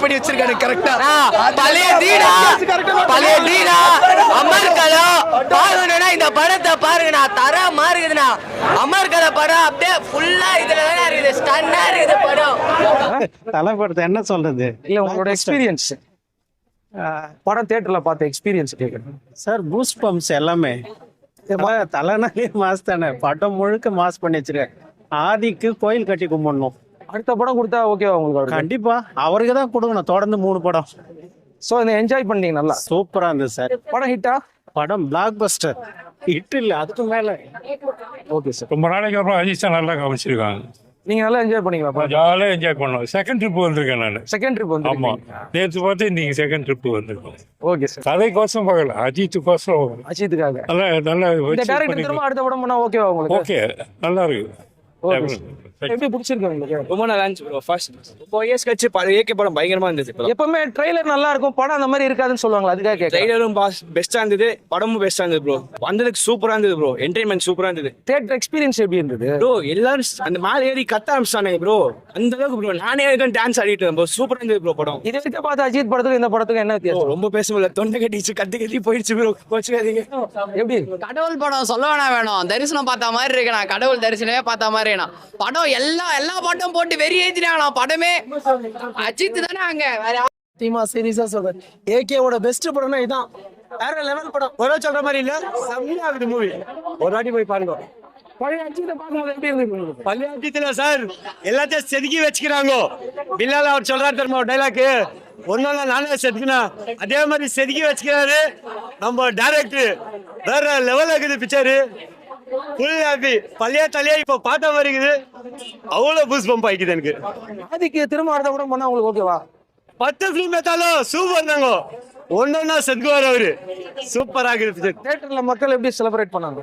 பண்ணி வச்சிருக்காரு கரெக்டா பழைய டீடா பழைய டீடா அமர்கலா பாக்கணும்னா இந்த படத்தை பாருங்கண்ணா. தரமா இருக்குதுண்ணா அமர்கல படம் அப்படியே ஃபுல்லா இதுல தானே இருக்குது. ஸ்டன்னா இருக்குது படம். தலைப்படுத்த என்ன சொல்றது? இல்ல உங்களோட எக்ஸ்பீரியன்ஸ் படம் தியேட்டர்ல பார்த்த எக்ஸ்பீரியன்ஸ் கேட்கணும் சார் பூஸ்ட் பம்ப்ஸ் எல்லாமே தலை- தலைனாலே மாஸ் தானே. படம் முழுக்க மாஸ் பண்ணி வச்சிருக்காரு. ஆதிக்கு கோயில் கட்டி கும்பிடணும். அடுத்த படம் கொடுத்தா ஓகேவா உங்களுக்கு கண்டிப்பா. அவருக்கு தான் கொடுக்கணும். தொடர்ந்து மூணு படம். சோ இந்த என்ஜாய் பண்ணீங்க நல்லா? சூப்பரா இருந்தது சார். படம் ஹிட்டா படம் பிளாக் பஸ்டர் ஹிட் இல்ல அதுக்கு மேல. ஓகே சார் ரொம்ப நாளைக்கு அப்புறம் அஜித் சார் நல்லா காமிச்சிருக்காங்க. நீங்க நல்லா என்ஜாய் பண்ணீங்களா ஜாலியாக என்ஜாய் பண்ணோம் செகண்ட் ட்ரிப் வந்திருக்கேன் நான். செகண்ட் ட்ரிப் வந்து ஆமா. நேற்று பார்த்து இன்னைக்கு செகண்ட் ட்ரிப் வந்திருக்கோம். ஓகே சார் கதைக்கோசம் பார்க்கல. அஜித்துக்கோசம் அஜித்துக்காக. நல்லா நல்லா இந்த டேரக்டர் திரும்ப அடுத்த படம் பண்ணா ஓகேவா உங்களுக்கு? ஓகே நல்லா இருக்கு. ஓகே எப்படி பிடிச்சிருக்கு உங்களுக்கு ரொம்ப நல்லா இருந்துச்சு ப்ரோ ஃபர்ஸ்ட் ஃபோர் இயர்ஸ் கழிச்சு படம் ஏகே படம் பயங்கரமா இருந்தது எப்பவுமே ட்ரெய்லர் நல்லா இருக்கும் படம் அந்த மாதிரி இருக்காதுன்னு சொல்லுவாங்க அதுக்காக ட்ரைலரும் பாஸ் பெஸ்டா இருந்தது படமும் பெஸ்டா இருந்தது ப்ரோ வந்ததுக்கு சூப்பரா இருந்தது ப்ரோ என்டர்டைன்மெண்ட் சூப்பரா இருந்தது. தியேட்டர் எக்ஸ்பீரியன்ஸ் எப்படி இருந்தது? ப்ரோ எல்லாரும் அந்த மேல ஏறி கத்த ஆரம்பிச்சானே ப்ரோ அந்த அளவுக்கு ப்ரோ நானே இருக்கேன் டான்ஸ் ஆடிட்டு இருந்தேன் ப்ரோ சூப்பரா இருந்தது ப்ரோ படம். இது வரைக்கும் பார்த்த அஜித் படத்துக்கு இந்த படத்துக்கு என்ன வித்தியாசம்? ரொம்ப பேச முடியல தொண்டை கட்டிச்சு கத்தி கத்தி போயிடுச்சு ப்ரோ கோச்சுக்காதீங்க. எப்படி? கடவுள் படம் சொல்ல வேணாம் வேணும். தரிசனம் பார்த்த மாதிரி இருக்குண்ணா கடவுள் தரிசனமே பார்த்த மாதிரி படம் எல்லா எல்லா பாட்டும் போட்டு வெறி ஏத்தினாங்கண்ணா படமே? அஜித் தானே அங்க? வேற யாரும் டீமா சீரியஸா சொல்றேன். ஏகேவோட பெஸ்ட் படம்னா இதான். வேற லெவல் படம். ஒரே சொல்ற மாதிரி இல்ல? செம்மையா இருக்குது மூவி ஒரு வாட்டி போய் பாருங்க. பழைய அஜித்தை பார்க்கும்போது எப்படி இருந்தது? பள்ளியாட்டித்துல சார் எல்லாத்தையும் செதுக்கி வச்சுக்கிறாங்க. பில்லால அவர் சொல்றாரு தெரியுமா டைலாக் ஒன்னொன்னா நானே செதுக்கினா அதே மாதிரி செதுக்கி வச்சுக்கிறாரு நம்ம டைரக்டர் வேற லெவல் இருக்குது பிக்சரு ஃபுல் ஹாப்பி பள்ளியா தலையா இப்போ பார்த்த மாதிரி இருக்குது அவ்வளோ பூஸ் பம்ப் ஆயிக்குது எனக்கு. ஆதிக்கு திரும்ப அடுத்த படம் பண்ணா உங்களுக்கு ஓகேவா பத்து ஃபிலிம் எடுத்தாலும் சூப்பர் தாங்க. ஒன்னொன்னா செதுக்குவார் அவரு. சூப்பரா பிக்சர் தியேட்டர்ல மக்கள் எப்படி செலிப்ரேட் பண்ணாங்க?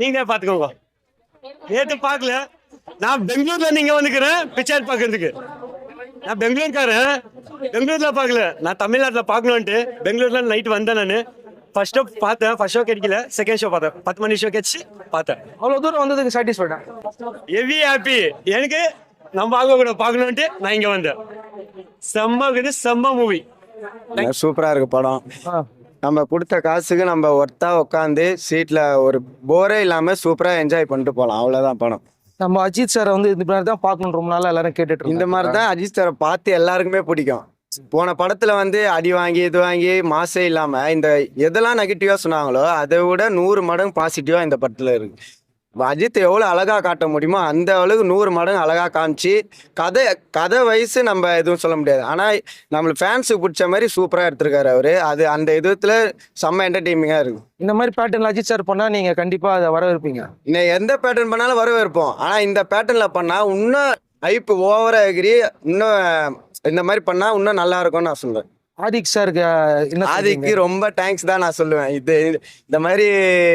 நீங்க பாத்துக்கோங்க. நேத்து பார்க்கல. நான் பெங்களூர்ல நீங்க வந்துக்கிறேன் பிக்சர் பார்க்கறதுக்கு நான் பெங்களூர்காரன். பெங்களூர்ல பார்க்கல. நான் தமிழ்நாட்டுல பார்க்கணுன்ட்டு பெங்களூர்ல நைட் வந்தேன் நான். ஃபர்ஸ்ட் ஷோ பார்த்தேன் ஃபர்ஸ்ட் ஷோ கிடைக்கல செகண்ட் ஷோ பார்த்தேன் பத்து மணி ஷோ கிடைச்சு பார்த்தேன் அவ்வளவு தூரம் வந்ததுக்கு சாட்டிஸ்ஃபைடா ஹெவி ஹாப்பி எனக்கு நம்ம ஆக கூட பார்க்கணுன்ட்டு நான் இங்க வந்தேன். செம்ம இருக்குது செம்ம மூவி சூப்பரா இருக்கு படம். நம்ம கொடுத்த காசுக்கு நம்ம ஒர்த்தா உட்காந்து சீட்ல ஒரு போரே இல்லாம சூப்பரா என்ஜாய் பண்ணிட்டு போலாம். அவ்வளவுதான் படம். நம்ம அஜித் சாரை வந்து இந்த மாதிரி தான் பார்க்கணும் ரொம்ப நாளா எல்லாரும் கேட்டுட்டு இந்த மாதிரி தான் அஜித் சாரை பார்த்து எல்லாருக்குமே பிடிக்கும். போன படத்துல வந்து அடி வாங்கி இது வாங்கி மாசே இல்லாம இந்த எதெல்லாம் நெகட்டிவா சொன்னாங்களோ அதை விட நூறு மடங்கு பாசிட்டிவா இந்த படத்துல இருக்கு. அஜித் எவ்வளோ அழகா காட்ட முடியுமோ அந்த அளவுக்கு நூறு மடங்கு அழகா காமிச்சு கதை கதை வயசு நம்ம எதுவும் சொல்ல முடியாது. ஆனா நம்மளுக்கு ஃபேன்ஸுக்கு பிடிச்ச மாதிரி சூப்பரா எடுத்திருக்காரு அவரு. அது அந்த விதத்துல செம்ம என்டர்டெய்னிங்கா இருக்கு. இந்த மாதிரி பேட்டர்ன் அஜித் சார் பண்ணா நீங்க கண்டிப்பா அதை வரவேற்பீங்க. இன்னும் எந்த பேட்டர்ன் பண்ணாலும் வரவேற்போம். ஆனா இந்த பேட்டர்ன்ல பண்ணா இன்னும் ஹைப் ஓவரா எகிரி இன்னும் இந்த மாதிரி பண்ணால் இன்னும் நல்லா இருக்கும்னு நான் சொல்லுவேன் ஆதிக் சாருக்கு என்ன ஆதிக்கு? ரொம்ப தேங்க்ஸ் தான் நான் சொல்லுவேன். இது இந்த மாதிரி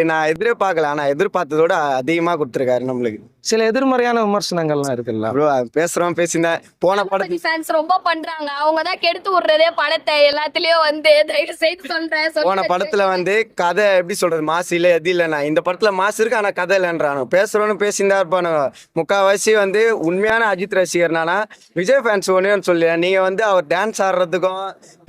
நான் எதிர்பார்க்கல ஆனா எதிர்பார்த்ததோட அதிகமா கொடுத்துருக்காரு நம்மளுக்கு. சில எதிர்மறையான விமர்சனங்கள்லாம் இருக்குல்ல? ப்ரோ பேசுறோம் பேசியிருந்தேன். போன படம் தளபதி ஃபேன்ஸ் ரொம்ப பண்றாங்க. அவங்க தான் கெடுத்து விடுறதே படத்தை எல்லாத்துலயும் வந்து தயவு செய்து சொல்றேன் போன. படத்துல வந்து கதை எப்படி சொல்றது? மாசு இல்ல எது இல்லைண்ணா இந்த படத்துல மாசு இருக்கு ஆனா கதை இல்லைன்றானு. பேசுறோன்னு பேசியிருந்தா இருப்பானு முக்காவாசி வந்து உண்மையான அஜித் ரசிகர்னானா விஜய் ஃபேன்ஸ் ஒன்னு சொல்லி நீங்க வந்து அவர் டான்ஸ் ஆடுறதுக்கும்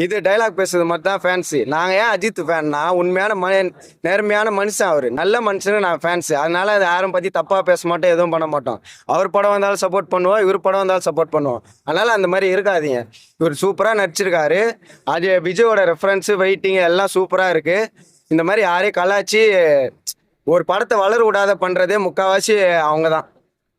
இது டைலாக் பேசுறது மட்டும் தான் ஃபேன்ஸு நாங்கள் ஏன் அஜித் ஃபேன்னா உண்மையான மனு நேர்மையான மனுஷன் அவர். நல்ல மனுஷனு நான் ஃபேன்ஸு அதனால அதை யாரும் பற்றி தப்பாக பேச மாட்டோம் எதுவும் பண்ண மாட்டோம். அவர் படம் வந்தாலும் சப்போர்ட் பண்ணுவோம் இவர் படம் வந்தாலும் சப்போர்ட் பண்ணுவோம். அதனால் அந்த மாதிரி இருக்காதீங்க. இவர் சூப்பராக நடிச்சிருக்காரு. அது விஜயோட ரெஃபரன்ஸு வெயிட்டிங் எல்லாம் சூப்பராக இருக்குது இந்த மாதிரி யாரையும் கலாச்சி ஒரு படத்தை வளர விடாத பண்ணுறதே முக்கால்வாசி அவங்க தான்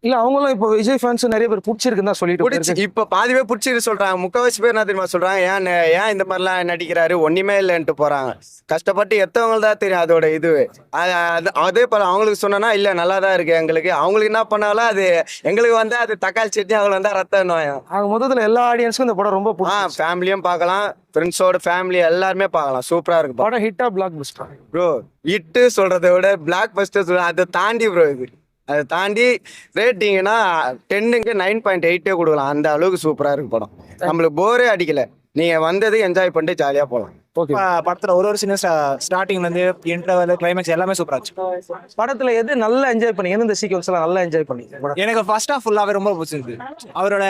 இல்ல அவங்களும் இப்போ விஜய் ஃபேன்ஸ் நிறைய பேர் பிடிச்சிருக்குன்னு தான் சொல்லிட்டு பிடிச்சி. இப்ப பாதி பேர் பிடிச்சிருக்கு சொல்றாங்க. முக்காவாசி பேர் என்ன தெரியுமா சொல்றாங்க? ஏன் ஏன் இந்த மாதிரிலாம் நடிக்கிறாரு? ஒண்ணுமே இல்லைன்ட்டு போறாங்க. கஷ்டப்பட்டு எத்தவங்க தான் தெரியும் அதோட இது. அது- போல அவங்களுக்கு சொன்னா இல்ல நல்லா தான் இருக்கு எங்களுக்கு. அவங்களுக்கு என்ன பண்ணாலும் அது எங்களுக்கு வந்து அது தக்காளி சட்னி அவங்களுக்கு வந்தா ரத்தம் நோயம். ஆக மொத்தத்துல எல்லா ஆடியன்ஸ்க்கும் இந்த படம் ரொம்ப ஃபேமிலியும் பார்க்கலாம். ஃப்ரெண்ட்ஸோட ஃபேமிலி எல்லாருமே பார்க்கலாம். சூப்பரா இருக்கு படம். ஹிட்டா பிளாக் பஸ்டர் ப்ரோ இட்டு சொல்றதை விட பிளாக் பஸ்டர் சொல்ற அதை தாண்டி ப்ரோ இது. அதை தாண்டி ரேட்டிங்னா டென்னுக்கு நைன் பாயிண்ட் எயிட்டே கொடுக்கலாம். அந்த அளவுக்கு சூப்பரா இருக்கு படம். நம்மளுக்கு போரே அடிக்கல. நீங்க வந்தது என்ஜாய் பண்ணிட்டு ஜாலியா போகலாம் ஓகே படத்துல ஒரு ஒரு சீன் ஸ்டார்டிங்ல இருந்து இன்டர்வல் கிளைமேக்ஸ் எல்லாமே சூப்பரா இருந்துச்சு. படத்துல எது நல்லா என்ஜாய் பண்ணீங்க எந்தெந்த சீக்வன்ஸ் எல்லாம் நல்லா என்ஜாய் பண்ணீங்க படம் எனக்கு ஃபர்ஸ்ட் ஹாஃப் ஃபுல்லாவே ரொம்ப பிடிச்சிருக்கு அவரோட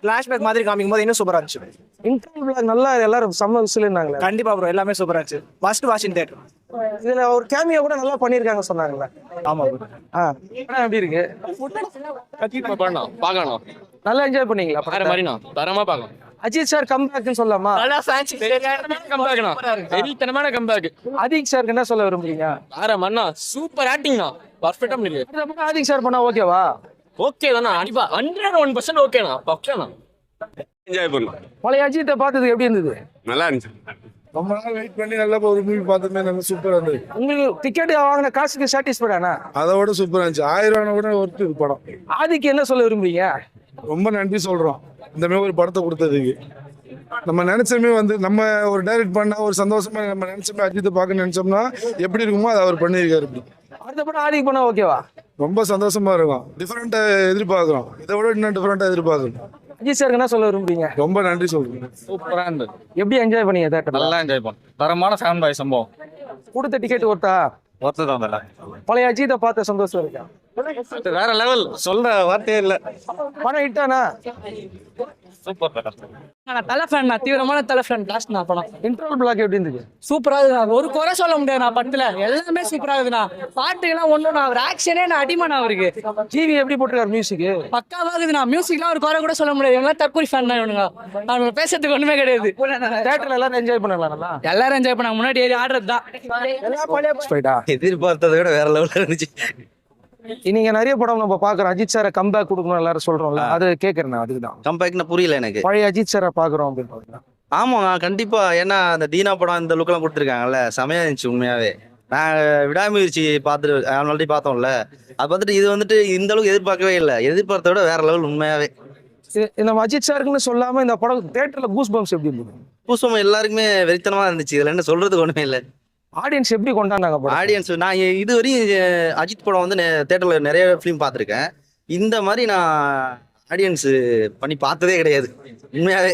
ஃபிளாஷ்பேக் மாதிரி காமிக்கும் போது இன்னும் சூப்பரா இருந்துச்சு. இன்டர்வல் நல்லா எல்லாரும் செம்ம விசிலுன்னாங்களே கண்டிப்பா ப்ரோ எல்லாமே சூப்பரா இருந்துச்சு. ஃபர்ஸ்ட் இன் தேட்டர் இதுல ஒரு கேமியோ கூட நல்லா பண்ணிருக்காங்க சொன்னாங்கல்ல. ஆமா. எப்படி இருக்கு? பண்ணலாம் பார்க்கலாம் நல்லா என்ஜாய் பண்ணீங்களா வேற மாதிரிண்ணா தரமா பார்க்கலாம். அஜித் சார் கம்பேக்னு சொல்லலாமா? கம்பேக்ண்ணா வெறித்தனமான கம்பேக் அதிக் சாருக்கு என்ன சொல்ல விரும்புறீங்க? வேற மண்ணா சூப்பர் ஆக்டிங்ண்ணா பர்ஃபெக்டா பண்ணிருக்கு ஆதிக் சார் பண்ணா ஓகேவா ஓகே தானா கண்டிப்பா. ஹண்ட்ரட் ஒன் பர்சன்ட் ஓகேண்ணா பக்கண்ணா என்ஜாய் பண்ணலாம். பழைய அஜித்தை பார்த்தது எப்படி இருந்தது? நல்லா இருந்துச்சு. ரொம்ப நாள் வெயிட் பண்ணி நல்லா ஒரு மூவி பார்த்தோமே நல்லா சூப்பராக இருந்தது. உங்களுக்கு டிக்கெட் வாங்கின காசுக்கு சாட்டிஸ்ஃபைடானா அதை விட சூப்பராக இருந்துச்சு. ஆயிரம் ரூபா கூட ஒருத்து படம். ஆதிக்கு என்ன சொல்ல விரும்புறீங்க? ரொம்ப நன்றி சொல்கிறோம் இந்த மாதிரி ஒரு படத்தை கொடுத்ததுக்கு. நம்ம நினைச்சோமே வந்து நம்ம ஒரு டைரக்ட் பண்ண ஒரு சந்தோஷமா நம்ம நினைச்சோமே அஜித்தை பார்க்க நினைச்சோம்னா எப்படி இருக்குமோ அதை அவர் பண்ணியிருக்காரு இப்படி. அடுத்த படம் ஆதிக்கு பண்ணா ஓகேவா ரொம்ப சந்தோஷமா இருக்கும். டிஃப்ரெண்ட்டா எதிர்பார்க்குறோம். இதை விட இன்னும் டிஃப்ரெண்ட்டாக எதிர்பார்க்குறோம். அஜித் சாருக்கு என்ன சொல்ல விரும்புறீங்க? ரொம்ப நன்றி சொல்றேன். சூப்பரா இருந்தது. எப்படி என்ஜாய் பண்ணீங்க தேட்டர்ல நல்லா என்ஜாய் பண்ணோம். தரமான ஃபேன் பாய் சம்பவம். கொடுத்த டிக்கெட் ஒருத்தா ஒருத்தர் தான் நல்லா பழைய அஜித்தை பார்த்த சந்தோஷம் இருக்கா? வேற லெவல் சொல்ற வார்த்தையே இல்ல. படம் ஹிட்டானா நான் தலை ஃபேன் நான் தீவிரமான தலை ஃபேன் லாஸ்ட் நான் படம் இன்டர்வல் பிளாக் எப்படி இருந்துச்சு சூப்பரா இருக்குண்ணா ஒரு குறை சொல்ல முடியாது நான் படத்துல. எல்லாமே சூப்பரா இருக்குண்ணா பாட்டுக்கெல்லாம் ஒண்ணும் நான் ஒரு ஆக்ஷனே நான் அடிமனா அவருக்கு. டிவி எப்படி போட்டிருக்காரு மியூசிக் பக்காவா இருக்குதுண்ணா மியூசிக்லாம் ஒரு குறை கூட சொல்ல முடியாது. எல்லாம் தற்கூரி ஃபேன் தான் இவனுங்க. அவங்க பேசுறதுக்கு ஒண்ணுமே கிடையாது. தேட்டர்ல எல்லாரும் என்ஜாய் பண்ணலாம் எல்லாரும் என்ஜாய் பண்ணாங்க. முன்னாடி ஏறி ஆடுறது தான் எதிர்பார்த்ததை விட வேற லெவலில் இருந்துச்சு. நீங்க நிறைய படம் நம்ம பாக்குறோம் அஜித் சாரை கம்பேக் கொடுக்கணும் எல்லாரும் சொல்றோம்ல. அது கேக்குறேன் அதுதான். கம்பேக்னா புரியல எனக்கு. பழைய அஜித் சாரை பாக்குறோம் அப்படின்னு ஆமாங்க கண்டிப்பா. ஏன்னா அந்த தீனா படம் இந்த லுக்கெல்லாம் கொடுத்துருக்காங்கல்ல செமையா இருந்துச்சு உண்மையாவே. நான் விடாமுயற்சி பார்த்துட்டு ஆல்ரெடி பார்த்தோம்ல. அது பார்த்துட்டு இது வந்துட்டு இந்த அளவுக்கு எதிர்பார்க்கவே இல்லை. எதிர்பார்த்த விட வேற லெவல் உண்மையாவே. இந்த அஜித் சாருக்குன்னு சொல்லாம இந்த படம் தேட்டர்ல கூஸ் பம்ப்ஸ் எப்படி இருந்தது? புஷ்பம் எல்லாருக்குமே வெறித்தனமா இருந்துச்சு. இதுல என்ன சொல்றதுக்கு ஒண்ணுமே இல்லை. ஆடியன்ஸ் எப்படி கொண்டாடினாங்க ஆடியன்ஸ் நான் இதுவரையும் அஜித் படம் வந்து தேட்டரில் நிறைய ஃபிலிம் பார்த்துருக்கேன். இந்த மாதிரி நான் ஆடியன்ஸு பண்ணி பார்த்ததே கிடையாது. உண்மையாகவே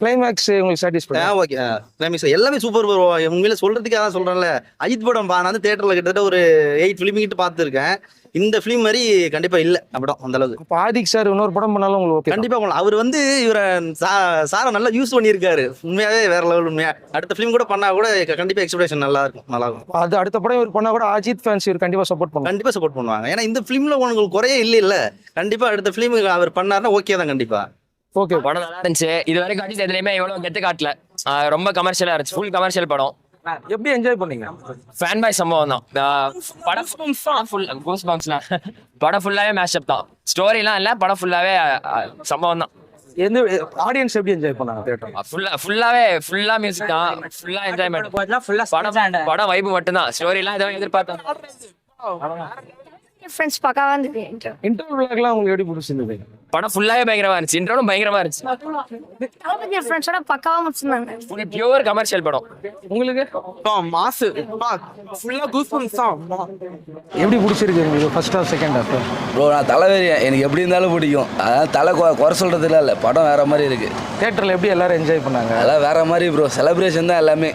கிளைமேக்ஸ் உங்களுக்கு சாட்டிஸ்ஃபை ஓகே கிளைமேக்ஸ் எல்லாமே சூப்பர் ப்ரோ உண்மையில சொல்றதுக்காக தான் சொல்றேன்ல. அஜித் படம் பா- நான் வந்து தேட்டர்ல கிட்டத்தட்ட ஒரு எயிட் ஃபிலிம் கிட்ட பார்த்துருக்கேன். இந்த ஃபிலிம் மாதிரி கண்டிப்பா இல்ல படம் அந்த அளவுக்கு. அப்ப ஆதிக் சார் இன்னொரு படம் பண்ணாலும் உங்களுக்கு ஓகே கண்டிப்பா பண்ணலாம். அவர் வந்து இவரை சா- சாரை நல்லா யூஸ் பண்ணியிருக்காரு. உண்மையாவே வேற லெவல் உண்மையா. அடுத்த ஃபிலிம் கூட பண்ணா கூட க- கண்டிப்பா எக்ஸ்பெக்டேஷன் நல்லா இருக்கும் நல்லா இருக்கும். அது அடுத்த படம் இவர் பண்ணா கூட அஜித் ஃபேன்ஸ் இவர் கண்டிப்பா சப்போர்ட் பண்ணுவாங்க. கண்டிப்பா சப்போர்ட் பண்ணுவாங்க. ஏன்னா இந்த ஃபிலிம்ல உங்களுக்கு குறையே இல்ல இல்ல கண்டிப்பா அடுத்த ஃபிலிம் அவர் பண்ணாருன்னா ஓகே தான் கண்டிப்பா. ஓகே. படம் நல்லா இருந்துச்சு. இது வரைக்கும் அஜித் எதுலையுமே எவ்வளவு கெத்து காட்டல. ரொம்ப கமர்ஷியலா இருந்துச்சு. ஃபுல் கமர்ஷியல் படம். எப்படி என்ஜாய் பண்ணீங்க? ஃபேன் பாய் சம்பவம் தான். படம் ஃபுல் கோஸ் பாக்ஸ்லாம் படம் ஃபுல்லாவே மேஷப் தான். ஸ்டோரிலாம் இல்ல படம் ஃபுல்லாவே சம்பவம் தான். எந்த ஆடியன்ஸ் எப்படி என்ஜாய் பண்ணாங்க தேட்டர் ஃபுல்லா ஃபுல்லாவே ஃபுல்லா மியூசிக் தான். ஃபுல்லா என்ஜாய்மெண்ட் படம் படம் வைப் மட்டும் தான் ஸ்டோரிலாம் எதுவும் எதிர்பார்த்தோம் ஃப்ரெண்ட்ஸ் பக்காவா இருந்தது இன்டர்வல் பிளாக்லாம் உங்களுக்கு எப்படி பிடிச்சிருந்தது? படம் ஃபுல்லாவே பயங்கரமா இருந்துச்சு. இன்ட்ரோடும் பயங்கரமா இருந்துச்சு. ஃப்ரெண்ட்ஸோட பக்காவா முடிச்சிருந்தாங்க. ஃபுல் பியூர் கமர்ஷியல் படம். உங்களுக்கு? மாசு. ஃபுல்லா கூஸ் தான் எப்படி பிடிச்சிருக்கு உங்களுக்கு first half second half bro நான் தலைவரி எனக்கு எப்படி இருந்தாலும் பிடிக்கும். அதான் தலை குறை சொல்கிறதுல இல்லை. படம் வேற மாதிரி இருக்கு. தேட்டர்ல எப்படி எல்லாரும் என்ஜாய் பண்ணாங்க? அதெல்லாம் வேற மாதிரி ப்ரோ செலிப்ரேஷன் தான் எல்லாமே.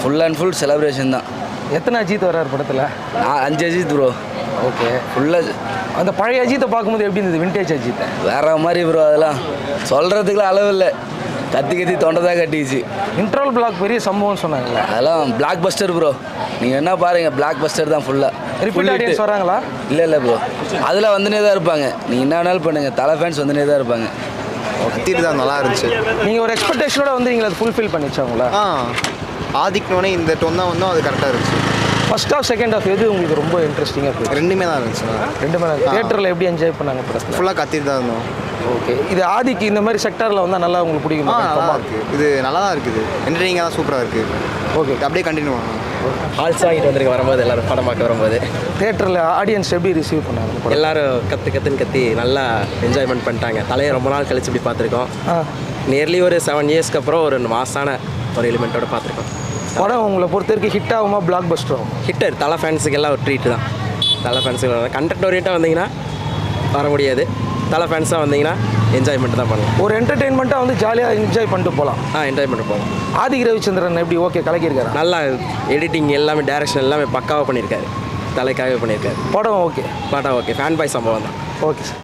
ஃபுல் அண்ட் ஃபுல் செலிப்ரேஷன் தான். எத்தனை அஜித் வர்றாரு படத்துல? நான் அஞ்சு அஜித் ப்ரோ ஓகே ஃபுல்லாக அந்த பழைய அஜித்தை பார்க்கும்போது எப்படி இருந்தது? விண்டேஜ் அஜித்தை. வேற மாதிரி ப்ரோ அதெல்லாம். சொல்கிறதுக்குலாம் அளவு இல்லை. கத்தி கத்தி தொண்டை தான் கட்டிச்சு. இன்டர்வல் பிளாக் பெரிய சம்பவம் சொன்னாங்கல்ல. அதெல்லாம் பிளாக் பஸ்டர் ப்ரோ நீங்கள் என்ன பாருங்க பிளாக் பஸ்டர் தான் ஃபுல்லாக ரிப்பீட் ஆடியன்ஸ் வராங்களா? இல்லை இல்லை ப்ரோ அதில் வந்துனே தான் இருப்பாங்க. நீங்கள் என்ன வேணாலும் பண்ணுங்க. தலை ஃபேன்ஸ் வந்துனே தான் இருப்பாங்க. கத்திட்டு தான் நல்லா இருந்துச்சு. நீங்க ஒரு எக்ஸ்பெக்டேஷனோட வந்து நீங்க அதை ஃபுல்ஃபில் பண்ணிச்சா உங்களா? ஆ. ஆதிக்னோடனே இந்த டொன் தான் வந்தோம். அது கரெக்டாக இருந்துச்சு. ஃபர்ஸ்ட் ஹாஃப் செகண்ட் ஹாஃப் எது உங்களுக்கு ரொம்ப இன்ட்ரெஸ்டிங்காக போயிருக்கு ரெண்டுமே தான் இருந்துச்சு ரெண்டு மணி தேட்டரில் எப்படி என்ஜாய் பண்ணாங்க படத்தில்? ஃபுல்லாக கத்திட்டு தான் இருந்தோம். ஓகே இது ஆதிக்கு இந்த மாதிரி செக்டாரில் வந்தால் நல்லா உங்களுக்கு பிடிக்கும்? நல்லா இருக்கு. இது நல்லா தான் இருக்குது. என்டர்டெய்னிங்காக தான் சூப்பராக இருக்குது ஓகே அப்படியே கண்டினியூ பண்ணலாம் ஆல்ஸ் வாங்கிட்டு வந்திருக்க வரும்போது எல்லாரும் படம் பார்க்க வரும்போது. தேட்டரில் ஆடியன்ஸ் எப்படி ரிசீவ் பண்ணாங்க எல்லாரும் கத்து கத்துன்னு கத்தி நல்லா என்ஜாய்மெண்ட் பண்ணிட்டாங்க. தலையை ரொம்ப நாள் கழிச்சு இப்படி பார்த்துருக்கோம். நியர்லி ஒரு செவன் இயர்ஸ்க்கு அப்புறம் ஒரு மாசான ஒரு எலிமெண்ட்டோட பார்த்துருக்கோம். படம் உங்களை பொறுத்த வரைக்கும் ஹிட் ஆகுமா பிளாக் பஸ்டர் ஆகும் ஹிட்டர் தலை ஃபேன்ஸுக்கு எல்லாம் ஒரு ட்ரீட் தான். தலை ஃபேன்ஸுக்கு கண்டென்ட் ஓரியண்டாக வந்தீங்கன்னா வர முடியாது. தலை ஃபேன்ஸாக வந்தீங்கன்னா என்ஜாய்மெண்ட் தான் பண்ணலாம். ஒரு என்டர்டெயின்மெண்ட்டாக வந்து ஜாலியாக என்ஜாய் பண்ணிட்டு போகலாம். ஆ என்ஜாய்மெண்ட் போகலாம். ஆதி ரவிச்சந்திரன் எப்படி ஓகே கலக்கியிருக்காரு? நல்லா எடிட்டிங் எல்லாமே டைரக்ஷன் எல்லாமே பக்காவாக பண்ணியிருக்காரு. தலைக்காகவே பண்ணியிருக்காரு. படம் ஓகே பாட்டா ஓகே ஃபேன் பாய் சம்பவம் தான். Okay sir